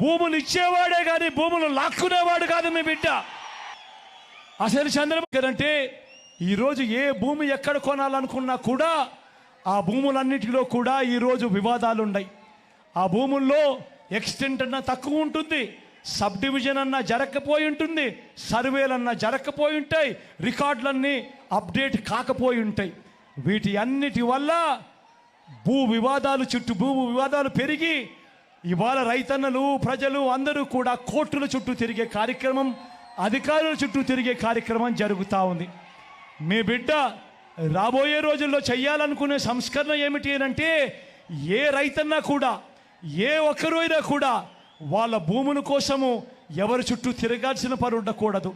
భూములు ఇచ్చేవాడే కానీ భూములు లాక్కునేవాడు కాదు మీ బిడ్డ. అసలు చంద్రబాబు అంటే ఈరోజు ఏ భూమి ఎక్కడ కొనాలనుకున్నా కూడా ఆ భూములన్నిటిలో కూడా ఈరోజు వివాదాలు ఉన్నాయి ఆ భూముల్లో ఎక్స్టెంట్ అన్నా తక్కువ ఉంటుంది సబ్ డివిజన్ అన్నా జరగకపోయి ఉంటుంది సర్వేలన్నా జరగకపోయి ఉంటాయి రికార్డులన్నీ అప్డేట్ కాకపోయి ఉంటాయి. వీటి అన్నిటి వల్ల భూ వివాదాలు చుట్టూ భూ వివాదాలు పెరిగి ఇవాళ రైతన్నలు ప్రజలు అందరూ కూడా కోర్టుల చుట్టూ తిరిగే కార్యక్రమం అధికారుల చుట్టూ తిరిగే కార్యక్రమం జరుగుతూ ఉంది. మీ బిడ్డ రాబోయే రోజుల్లో చేయాలనుకునే సంస్కరణ ఏమిటి అంటే ఏ రైతన్నా కూడా ఏ ఒక్కరు అయినా కూడా వాళ్ళ భూముల కోసము ఎవరి చుట్టూ తిరగాల్సిన పని ఉండకూడదు.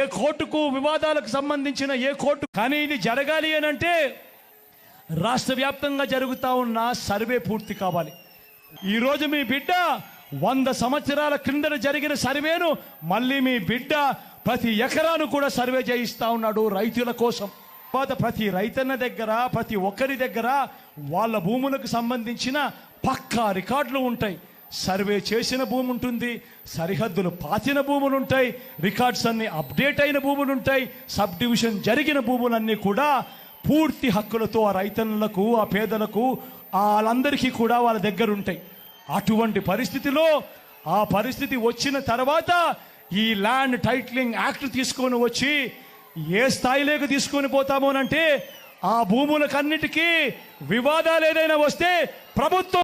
ఏ కోర్టుకు వివాదాలకు సంబంధించిన ఏ కోర్టు కానీ ఇది జరగాలి అని అంటే రాష్ట్ర వ్యాప్తంగా జరుగుతూ ఉన్న సర్వే పూర్తి కావాలి. ఈరోజు మీ బిడ్డ వంద సంవత్సరాల క్రిందన జరిగిన సర్వేను మళ్ళీ మీ బిడ్డ ప్రతి ఎకరాను కూడా సర్వే చేయిస్తా ఉన్నాడు రైతుల కోసం. తర్వాత ప్రతి రైతన్న దగ్గర ప్రతి ఒక్కరి దగ్గర వాళ్ళ భూములకు సంబంధించిన పక్కా రికార్డులు ఉంటాయి. సర్వే చేసిన భూమి ఉంటుంది సరిహద్దులు పాతిన భూములు ఉంటాయి రికార్డ్స్ అన్ని అప్డేట్ అయిన భూములు ఉంటాయి సబ్ డివిజన్ జరిగిన భూములన్నీ కూడా పూర్తి హక్కులతో ఆ రైతన్నులకు ఆ పేదలకు వాళ్ళందరికీ కూడా వాళ్ళ దగ్గర ఉంటాయి అటువంటి పరిస్థితిలో ఆ పరిస్థితి వచ్చిన తర్వాత ఈ ల్యాండ్ టైటిలింగ్ యాక్ట్ తీసుకొని వచ్చి ఏ స్థాయిలోకి తీసుకొని పోతామోనంటే ఆ భూములకన్నిటికీ వివాదాలు ఏదైనా వస్తే ప్రభుత్వం